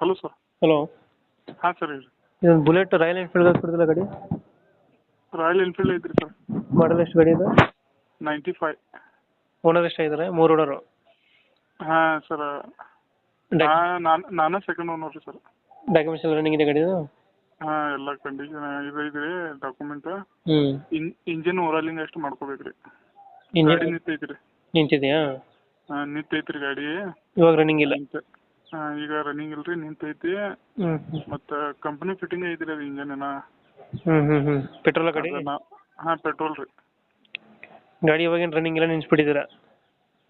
Hello sir hello ಹಾಂ sir ಹೇಳಿ. ಇದೊಂದು ಬುಲೆಟ್ ರಾಯಲ್ ಎನ್ಫೀಲ್ಡ್ ಕೊಡ್ತಿಲ್ಲ ಗಾಡಿ? ರಾಯಲ್ ಎನ್ಫೀಲ್ಡ್ ಐತ್ರಿ ಸರ್ ಮಾಡಲ್ ಎಷ್ಟು ಗಾಡಿ ಇದೆ? ನೈಂಟಿ ಫೈವ್ ಓನರ್ ಎಷ್ಟಾಗಿದ್ದಾರೆ ಮೂರು ಓನರು ಹಾಂ ಸರ್ ನಾನು ನಾನೇ ಸೆಕೆಂಡ್ ಓನರ್ ರೀ ಸರ್ ಡಾಕ್ಯುಮೆಂಟ್ಸ್ ಎಲ್ಲ ರನ್ನಿಂಗ್ ಇದೆ ಗಾಡಿದು ಹಾಂ ಎಲ್ಲ ಕಂಡೀಷನ್ ಇದು ಐತ್ರಿ ಡಾಕ್ಯುಮೆಂಟ್ ಹ್ಞೂ ಇನ್ ಇಂಜಿನ್ ಓರಲಿಂಗ್ ಎಷ್ಟು ಮಾಡ್ಕೋಬೇಕ್ರಿ? ಗಾಡಿ ಇಂಜಿನ್ ನಿಂತ ಐತ್ರಿ ನಿಂತಿದೆಯಾ? ಹಾಂ ನಿಂತ ಗಾಡಿ. ಇವಾಗ ರನ್ನಿಂಗ್ ಇಲ್ಲ. ಹಾಂ ಈಗ ರನ್ನಿಂಗ್ ಇಲ್ರಿ ನಿಂತೈತಿ. ಮತ್ತ ಮತ್ತು ಕಂಪ್ನಿ ಫಿಟ್ಟಿಂಗ್ ಐತ್ರಿ ಅದು ಇಂಜನ್ ಏನ ಹ್ಞೂ ಹ್ಞೂ ಹ್ಞೂ ಪೆಟ್ರೋಲ ಗಾಡಿ? ಹಾಂ ಪೆಟ್ರೋಲ್ ರೀ. ಗಾಡಿ ಇವಾಗೇನು ರನ್ನಿಂಗ್ ಇಲ್ಲ ನಿಲ್ಸ್ಬಿಟ್ಟಿದ್ದೀರಾ?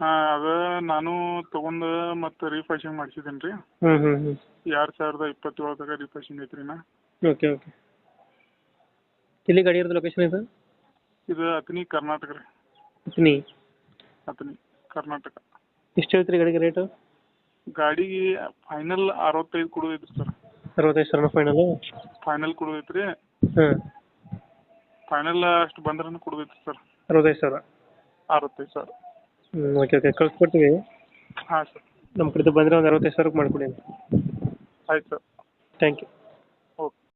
ಹಾ ಅದು ನಾನು ತೊಗೊಂಡು ಮತ್ತ ರೀಫಾಶಿಂಗ್ ಮಾಡಿಸಿದ್ದೀನಿ ರೀ. ಹ್ಞೂ ಹ್ಞೂ ಹ್ಞೂ ಎರಡು ಸಾವಿರದ ಇಪ್ಪತ್ತೇಳದಾಗ ರೀಫಾಶಿಂಗ್ ಐತ್ರಿ ನಾ ಓಕೆ ಓಕೆ. ಎಲ್ಲಿ ಗಾಡಿ ಇರೋದು ಲೊಕೇಶನ್ ಇದು? ಇದು ಅತ್ನಿ ಕರ್ನಾಟಕ ರೀ. ಅತ್ನಿ ಅತ್ನಿ ಕರ್ನಾಟಕ. ಎಷ್ಟು ಐತ್ರಿ ಗಾಡಿಗೆ ರೇಟು ಗಾಡಿಗೆ ಫೈನಲ್ ಅರವತ್ತೈದು ಕೊಡೋದೈತ್ರಿ ಸರ್ ಅರವತ್ತೈದು ಸಾವಿರ ಫೈನಲ್ ಫೈನಲ್ ಕೊಡೋದೈತ್ರಿ. ಹಾಂ. ಫೈನಲ್ ಅಷ್ಟು ಬಂದ್ರೂ ಕೊಡೋದೈತ್ರಿ ಸರ್ ಅರವತ್ತೈದು ಸಾವಿರ? ಅರವತ್ತೈದು ಸಾವಿರ. ಹ್ಞೂ ಓಕೆ ಓಕೆ ಕಳ್ಸ್ಕೊಡ್ತೀವಿ. ಹಾಂ ಸರ್ ನಮ್ಮ ಕಡೆ ಬಂದರೆ ಒಂದು ಅರವತ್ತೈದು ಸಾವಿರಕ್ಕೆ ಮಾಡಿಕೊಡಿ ಆಯ್ತು ಸರ್ ಥ್ಯಾಂಕ್ ಯು